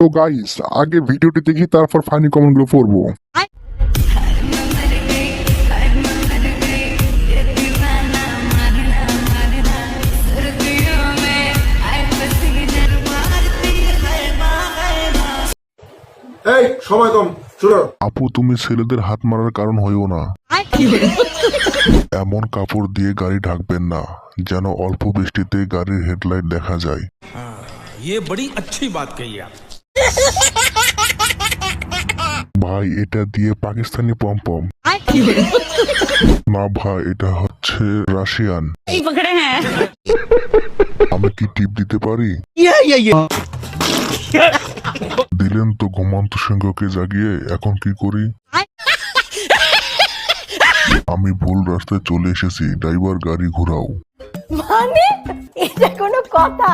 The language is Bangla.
তো গাইস আগে ভিডিওটি দেখি তারপর ফানি কমেন্টগুলো পড়বো এই সময় কম শুনো আপু তুমি ছেলেদের হাত মারার কারণ হইও না এমন কাপড় দিয়ে গাড়ি ঢাকবেন না যেন অল্প বৃষ্টিতে গাড়ির হেডলাইট দেখা যায় ये बड़ी अच्छी बात कही आप ভাই এটা দিয়ে পাকিস্তানি পম্পম না ভাই এটা হচ্ছে রাশিয়ান। আমি কি টিপ দিতে পারি? দিলেন তো ঘুমন্ত সিংহকে জাগিয়ে এখন কি করি? আমি ভুল রাস্তায় চলে এসেছি ড্রাইভার গাড়ি ঘোরাও। মানে? এটা কোনো কথা।